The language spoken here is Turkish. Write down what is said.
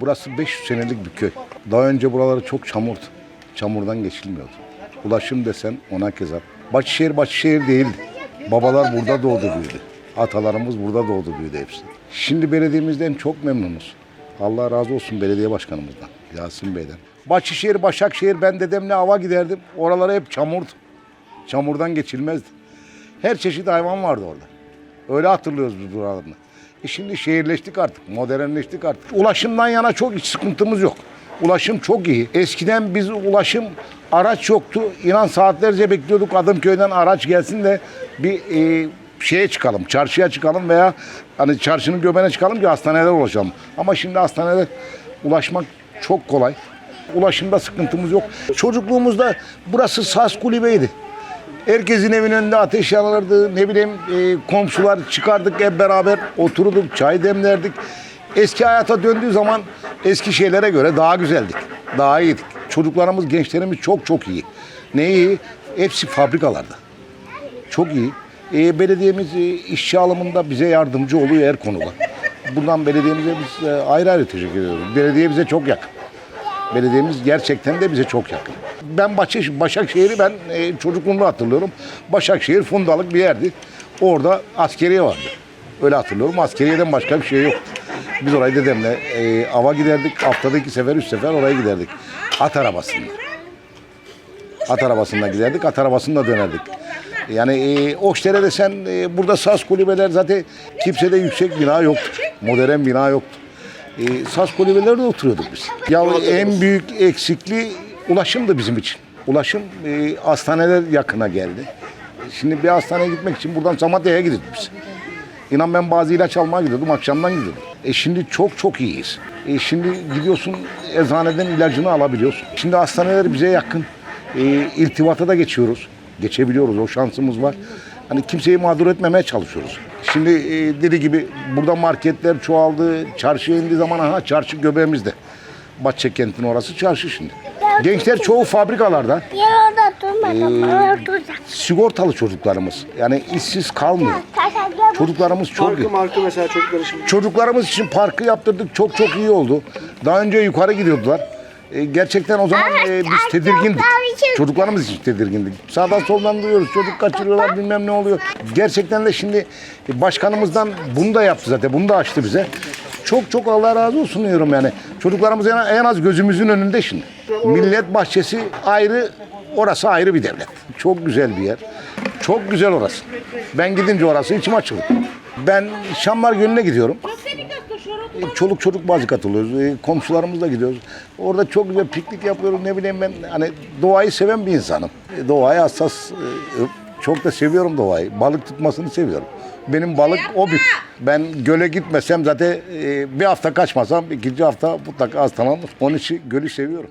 Burası 500 senelik bir köy. Daha önce buraları çok çamurdu. Çamurdan geçilmiyordu. Ulaşım desen ona keza. Başşehir Başşehir değildi. Babalar burada doğdu büyüdü. Atalarımız burada doğdu büyüdü hepsi. Şimdi belediyemizden çok memnunuz. Allah razı olsun belediye başkanımızdan, Yasin Bey'den. Başşehir, Başakşehir ben dedemle ava giderdim. Oralara hep çamurdu. Çamurdan geçilmezdi. Her çeşit hayvan vardı orada. Öyle hatırlıyoruz biz buralarını. E şimdi şehirleştik artık, modernleştik artık. Ulaşımdan yana çok hiç sıkıntımız yok. Ulaşım çok iyi. Eskiden biz ulaşım araç yoktu. İnan saatlerce bekliyorduk Adımköy'den araç gelsin de bir e, şeye çıkalım, çarşıya çıkalım veya hani çarşının göbeğine çıkalım ki hastanelere ulaşalım. Ama şimdi hastanelere ulaşmak çok kolay. Ulaşımda sıkıntımız yok. Çocukluğumuzda burası Saz Kulübe'ydi. Herkesin evinin önünde ateş yanardı. Ne bileyim e, komşular çıkardık hep beraber otururduk, çay demlerdik. Eski hayata döndüğü zaman eski şeylere göre daha güzeldik. Daha iyiydik. Çocuklarımız, gençlerimiz çok çok iyi. Ne iyi? Hepsi fabrikalarda. Çok iyi. E, belediyemiz e, işçi alımında bize yardımcı oluyor her konuda. Bundan belediyemize biz e, ayrı ayrı teşekkür ediyoruz. Belediye bize çok yakın. Belediyemiz gerçekten de bize çok yakın. Ben Başak- Başakşehir'i ben e, çocukluğumda hatırlıyorum. Başakşehir fundalık bir yerdi. Orada askeriye vardı. Öyle hatırlıyorum. Askeriyeden başka bir şey yok. Biz orayı dedemle e, ava giderdik. Haftada iki sefer, üç sefer oraya giderdik. At arabasında. At arabasında giderdik, at arabasında dönerdik. Yani e, Okşehir'e de sen e, burada saz kulübeler zaten kimsede yüksek bina yoktu. Modern bina yoktu. E, saz kulübelerde oturuyorduk biz. Ya en büyük eksikliği ulaşımdı bizim için. Ulaşım e, hastaneler yakına geldi. Şimdi bir hastaneye gitmek için buradan Samatya'ya gidiyorduk biz. İnan ben bazı ilaç almaya gidiyordum, akşamdan gidiyordum. E şimdi çok çok iyiyiz. E şimdi gidiyorsun eczaneden ilacını alabiliyorsun. Şimdi hastaneler bize yakın. E, irtibata da geçiyoruz. Geçebiliyoruz, o şansımız var. Hani kimseyi mağdur etmemeye çalışıyoruz. Şimdi e, dediği gibi burada marketler çoğaldı. Çarşıya indiği zaman aha çarşı göbeğimizde. Bahçe kentin orası çarşı şimdi. Gençler çoğu fabrikalarda Yer orada durmadım. Orada duracak. sigortalı çocuklarımız. Yani işsiz kalmıyor. Taşa gel. Çocuklarımız çok iyi. Markı markı mesela çocuklar için. Çocuklarımız için parkı yaptırdık. Çok çok iyi oldu. Daha önce yukarı gidiyordular. E, gerçekten o zaman e, biz tedirgindik. Çocuklarımız için tedirgindik. Sağdan soldan duyuyoruz. Çocuk kaçırıyorlar bilmem ne oluyor. Gerçekten de şimdi başkanımızdan bunu da yaptı zaten. Bunu da açtı bize. Çok çok Allah razı olsun diyorum yani. Çocuklarımız en, az gözümüzün önünde şimdi. Millet bahçesi ayrı, orası ayrı bir devlet. Çok güzel bir yer. Çok güzel orası. Ben gidince orası içim açıldı. Ben Şamlar Gölü'ne gidiyorum. E, Çoluk çocuk bazı katılıyoruz. E, Komşularımızla gidiyoruz. Orada çok güzel piknik yapıyoruz. Ne bileyim ben hani doğayı seven bir insanım. E, Doğaya hassas. Çok da seviyorum doğayı. Balık tutmasını seviyorum. Benim balık o bir. Ben göle gitmesem zaten e, bir hafta kaçmasam ikinci hafta mutlaka hastalanır. Onun için gölü seviyorum.